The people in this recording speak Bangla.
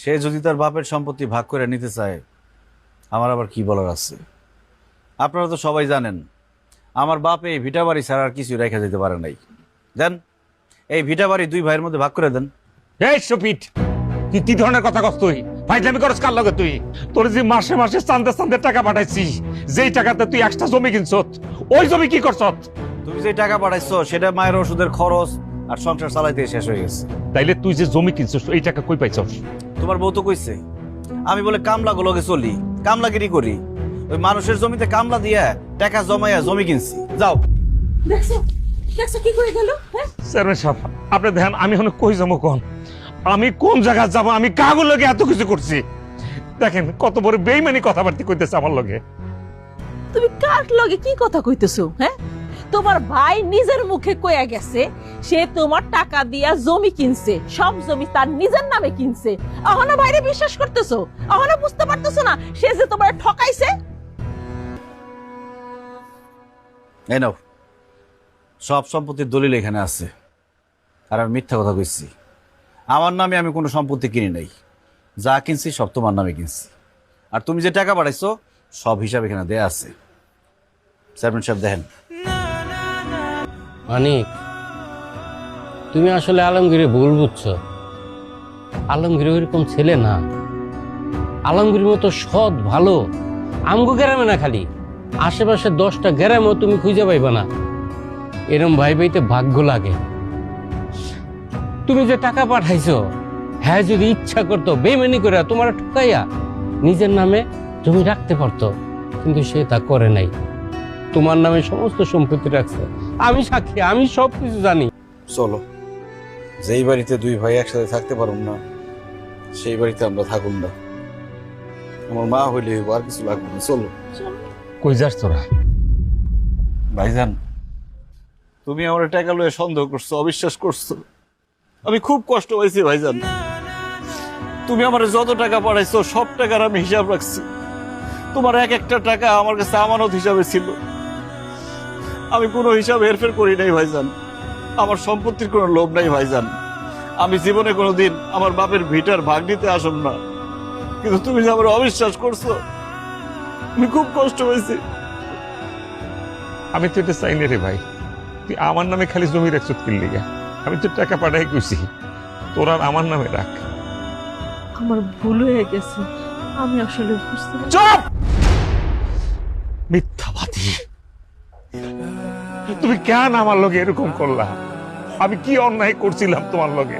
সে যদি তার বাপের সম্পত্তি ভাগ করে নিতে চায় আমার আবার কি বলার আছে? আপনারা তো সবাই জানেন আমার বাপ এই ভিটা বাড়ি ছাড়া আর কিছু রেখে যেতে পারে নাই। দেন এই ভিটা বাড়ি দুই ভাইয়ের মধ্যে ভাগ করে দেন। এই সপিট তুই কি ধরনের কথা কস তুই? ফাইজলামি করস কার লগে তুই? তোর যে মাসে মাসে চান্দে চান্দে টাকা পাঠাইছি যেই টাকাতে তুই একটা জমি কিনছত ওই জমি কি করছত তুমি যে টাকা পাঠাইছো সেটা মায়ের ওষুধের খরচ আর সংসার চালাইতে শেষ হয়ে গেছে। তাইলে তুই যে জমি কিনছস এই টাকা কই পাইছস? তোমার বউ তো কইছে আমি বলে কামলা গুলোকে চলি কামলাগিরি করি। ওই মানুষের জমিতে কামলা দিয়া টাকা জমাইয়া জমি কিনছি। যাও। দেখছ? দেখছ কি করে গেল? হ্যাঁ? চেয়ারম্যান সাহেব আপনি দেখেন আমি এখন কই যাব কোন? আমি কোন জায়গায় যাব? আমি কাগুর লগে এত কিছু করছি। দেখেন কত বড় বেইমানি কথাবার্তা কইতেছে আমার লগে। তুমি কার লগে কি কথা কইতেছো হ্যাঁ? তোমার ভাই নিজের মুখে কইয়া গেছে, সে তোমার টাকা দিয়া জমি কিনছে, সব জমি তার নিজের নামে কিনছে। এখনও বাইরে বিশ্বাস করতেছো? এখনও বুঝতে পারতেছো না, সে যে তোমার ঠকাইছে? এই নাও, সব সম্পত্তির দলিল এখানে আছে। আর আমি মিথ্যা কথা কইছি। আমার নামে আমি কোনো সম্পত্তি কিনি নাই। যা কিনছি সব তোমার নামে কিনছি। আর তুমি যে টাকা বাড়াইছো সব হিসাব এখানে দেয়া আছে। চেয়ারম্যান সাহেব দেখেন। মানিক, তুমি আসলে আলমগীরে ভুল বুঝছ। আলমগীর ওইরকম ছেলে না। আলমগীর মতো সৎ, ভালো, আমগো গ্রামে না খালি, আশেপাশে দশটা গ্রামেও তুমি খুঁজে পাইবা না। এরম ভাই ভাইতে ভাগ্য লাগে। তুমি যে টাকা পাঠাইছো হ্যাঁ যদি ইচ্ছা করতো বেমেনি করে তোমার ঠকাইয়া নিজের নামে জমি রাখতে পারতো, কিন্তু সে তা করে নাই। তোমার নামে সমস্ত সম্পত্তি রাখছে। আমি সাক্ষী আমি সব কিছু জানি। চলো যেই বাড়িতে দুই ভাই একসাথে থাকতে পারুন না সেই বাড়িতে আমরা থাকুন না। আমার মা হইলে হইবো, আর কিছু লাগবে না। চলো। কই যাস তোরা? ভাইজান তুমি আমার টাকা লয়ে সন্দেহ করছ অবিশ্বাস করছ। আমি খুব কষ্ট পাইছি ভাইজান। তুমি আমার যত টাকা পাঠাইছো সব টাকার আমি হিসাব রাখছি। তোমার এক একটা টাকা আমার কাছে আমানত হিসাবে ছিল। আমি কোনো হিসাব হেরফের করি নাই ভাইজান। আমার সম্পত্তির কোনো লোভ নাই ভাইজান। আমি জীবনে কোনো দিন আমার বাপের ভিটার ভাগ নিতে আসম না। কিন্তু তুমি যে আমার অবিশ্বাস করছ আমি খুব কষ্ট হয়েছি আমি তো এটা চাই না রে ভাই। তুই আমার নামে খালি জমি রাখছত কিনলি গা আমি তো টাকা পাঠাই কইছি। তোর আর আমার নামে রাখ। আমার ভুল হয়ে গেছে। আমি আসলে বুঝতে চুপ! মিথ্যাবাদী তুমি কেন আমার লগে এরকম করলা? আমি কি অন্যায় করছিলাম তোমার লগে?